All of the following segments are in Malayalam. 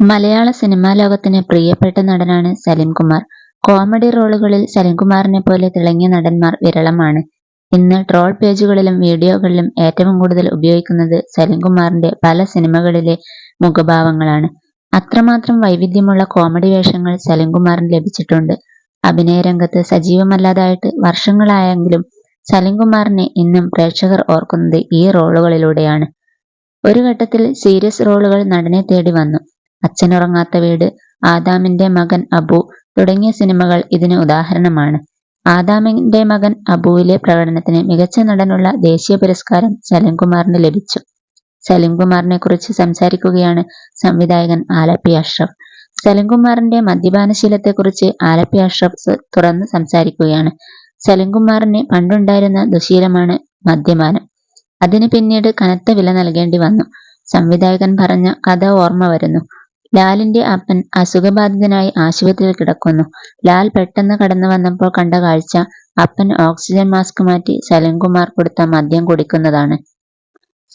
മലയാള സിനിമാ ലോകത്തിന് പ്രിയപ്പെട്ട നടനാണ് സലിംകുമാർ. കോമഡി റോളുകളിൽ സലിംകുമാറിനെ പോലെ തിളങ്ങിയ നടന്മാർ വിരളമാണ്. ഇന്ന് ട്രോൾ പേജുകളിലും വീഡിയോകളിലും ഏറ്റവും കൂടുതൽ ഉപയോഗിക്കുന്നത് സലിംകുമാറിന്റെ പല സിനിമകളിലെ മുഖഭാവങ്ങളാണ്. അത്രമാത്രം വൈവിധ്യമുള്ള കോമഡി വേഷങ്ങൾ സലിംകുമാറിന് ലഭിച്ചിട്ടുണ്ട്. അഭിനയരംഗത്ത് സജീവമല്ലാതായിട്ട് വർഷങ്ങളായെങ്കിലും സലിംകുമാറിനെ ഇന്നും പ്രേക്ഷകർ ഓർക്കുന്നത് ഈ റോളുകളിലൂടെയാണ്. ഒരു ഘട്ടത്തിൽ സീരിയസ് റോളുകൾ നടനെ തേടി വന്നു. അച്ഛനുറങ്ങാത്ത വീട്, ആദാമിന്റെ മകൻ അബു തുടങ്ങിയ സിനിമകൾ ഇതിന് ഉദാഹരണമാണ്. ആദാമിന്റെ മകൻ അബുവിലെ പ്രകടനത്തിന് മികച്ച നടനുള്ള ദേശീയ പുരസ്കാരം സലിംകുമാറിന് ലഭിച്ചു. സലിംകുമാറിനെക്കുറിച്ച് സംസാരിക്കുകയാണ് സംവിധായകൻ ആലപ്പി അഷ്റഫ്. സലിംകുമാറിന്റെ മദ്യപാനശീലത്തെക്കുറിച്ച് ആലപ്പി അഷ്റഫ് തുറന്ന് സംസാരിക്കുകയാണ്. സലിംകുമാറിന് പണ്ടുണ്ടായിരുന്ന ദുശീലമാണ് മദ്യപാനം. അതിന് പിന്നീട് കനത്ത വില നൽകേണ്ടി വന്നു. സംവിധായകൻ പറഞ്ഞ കഥ ഓർമ്മ വരുന്നു. ലാലിന്റെ അപ്പൻ അസുഖബാധിതനായി ആശുപത്രിയിൽ കിടക്കുന്നു. ലാൽ പെട്ടെന്ന് കടന്നു വന്നപ്പോൾ കണ്ട കാഴ്ച അപ്പൻ ഓക്സിജൻ മാസ്ക് മാറ്റി സലിംകുമാർ കൊടുത്ത മദ്യം കുടിക്കുന്നതാണ്.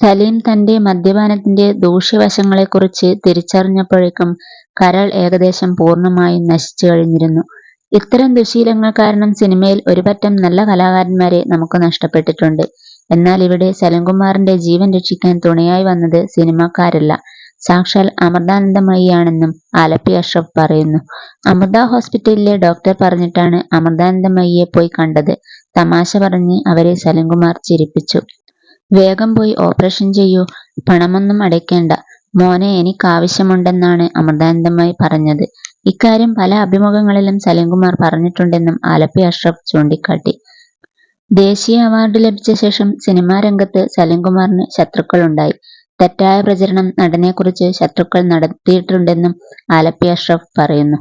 സലീം തന്റെ മദ്യപാനത്തിന്റെ ദൂഷ്യവശങ്ങളെക്കുറിച്ച് തിരിച്ചറിഞ്ഞപ്പോഴേക്കും കരൾ ഏകദേശം പൂർണമായും നശിച്ചു കഴിഞ്ഞിരുന്നു. ഇത്തരം ദുശീലങ്ങൾ കാരണം സിനിമയിൽ ഒരുപറ്റം നല്ല കലാകാരന്മാരെ നമുക്ക് നഷ്ടപ്പെട്ടിട്ടുണ്ട്. എന്നാൽ ഇവിടെ സലിംകുമാറിന്റെ ജീവൻ രക്ഷിക്കാൻ തുണയായി വന്നത് സിനിമാക്കാരല്ല, സാക്ഷാൽ അമൃതാനന്ദമയിയാണെന്നും ആലപ്പി അഷ്റഫ് പറയുന്നു. അമൃത ഹോസ്പിറ്റലിലെ ഡോക്ടർ പറഞ്ഞിട്ടാണ് അമൃതാനന്ദമയിയെ പോയി കണ്ടത്. തമാശ പറഞ്ഞ് അവരെ സലിംകുമാർ ചിരിപ്പിച്ചു. വേഗം പോയി ഓപ്പറേഷൻ ചെയ്യൂ, പണമൊന്നും അടയ്ക്കേണ്ട, മോനെ എനിക്കാവശ്യമുണ്ടെന്നാണ് അമൃതാനന്ദമയി പറഞ്ഞത്. ഇക്കാര്യം പല അഭിമുഖങ്ങളിലും സലിംകുമാർ പറഞ്ഞിട്ടുണ്ടെന്നും ആലപ്പി അഷ്റഫ് ചൂണ്ടിക്കാട്ടി. ദേശീയ അവാർഡ് ലഭിച്ച ശേഷം സിനിമാരംഗത്ത് സലിംകുമാറിന് ശത്രുക്കളുണ്ടായി. തെറ്റായ പ്രചരണം നടനെക്കുറിച്ച് ശത്രുക്കൾ നടത്തിയിട്ടുണ്ടെന്നും ആലപ്പി അഷ്റഫ് പറയുന്നു.